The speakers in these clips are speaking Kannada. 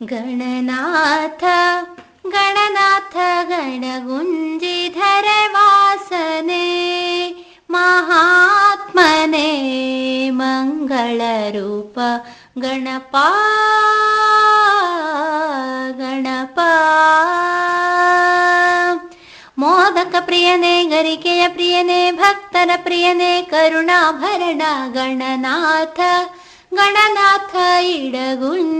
गणनाथ गणनाथ गणगुञ्जिधरे वासने महात्मने मङ्गलरूप गणपा गणपा। मोदक प्रियने गरिकेय प्रियने भक्तन प्रियने करुणाभरण गणनाथ गणनाथ इडगुञ्ज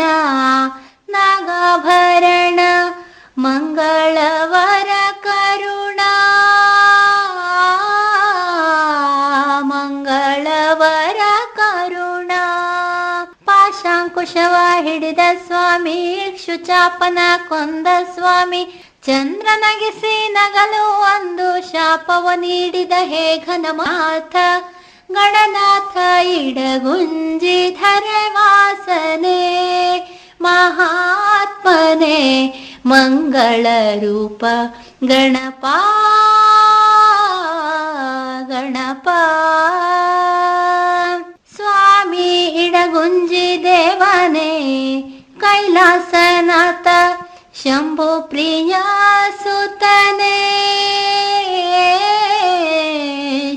ಪಾಶಾಂಕುಶವ ಹಿಡಿದ ಸ್ವಾಮಿ, ಕ್ಷುಚಾಪನ ಕೊಂದ ಸ್ವಾಮಿ, ಚಂದ್ರನಗಿಸಿ ನಗಲು ಒಂದು ಶಾಪವ ನೀಡಿದ ಹೇ ಘನಮಾಥ ಗಣನಾಥ ಇಡಗುಂಜಿ ವಾಸನೆ ಮಹಾತ್ಮನೆ, ಮಂಗಳ ರೂಪ, ಗಣಪ ಗಣಪ. ಕೈಲಾಸನಾಥ ಶಂಭು ಪ್ರಿಯ ಸುತನೇ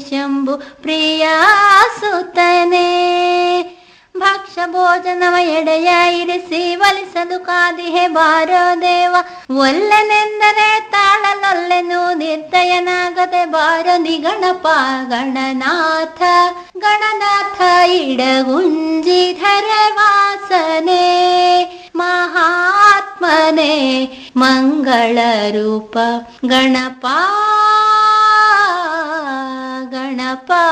ಶಂಭು ಪ್ರಿಯ ಸುತನೇ ಭಕ್ಷ ಭೋಜನವ ಎಡೆಯ ಇರಿಸಿ ಒಲಿಸಲು ಕಾದಿಹೆ ಬಾರೋ ದೇವ ಒಲ್ಲೆನೆಂದರೆ ತಾಳಲೊಲ್ಲೆನು ನಿರ್ದಯನಾಗದೆ ಬಾರೋ ನಿಗಣಪ ಗಣನಾಥ ಗಣನಾಥ ಇಡಗುಂಜಿಧರ ವಾಸನೆ महात्मने मङ्गलरूप गणपा गणपा।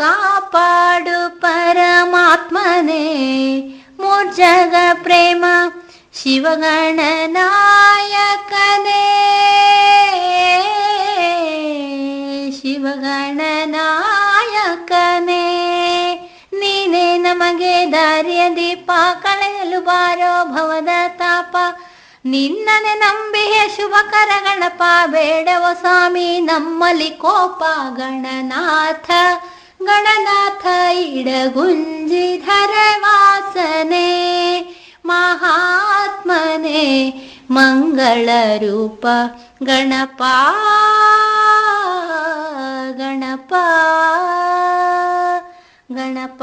कापाडु परमात्मने मूर्जग प्रेम शिवगणनायकने। शिवगणना ನಮಗೆ ದಾರಿಯ ದೀಪ, ಕಳೆಯಲು ಬಾರೋ ಭವದ ತಾಪ. ನಿನ್ನನೆ ನಂಬಿಯ ಶುಭಕರ ಗಣಪ, ಬೇಡವ ಸ್ವಾಮಿ, ನಮ್ಮಲ್ಲಿ ಕೋಪ ಗಣನಾಥ. ಗಣನಾಥ ಇಡಗುಂಜಿಧರ ವಾಸನೆ ಮಹಾತ್ಮನೆ ಮಂಗಳ ರೂಪ. ಗಣಪ ಗಣಪ ಗಣಪ.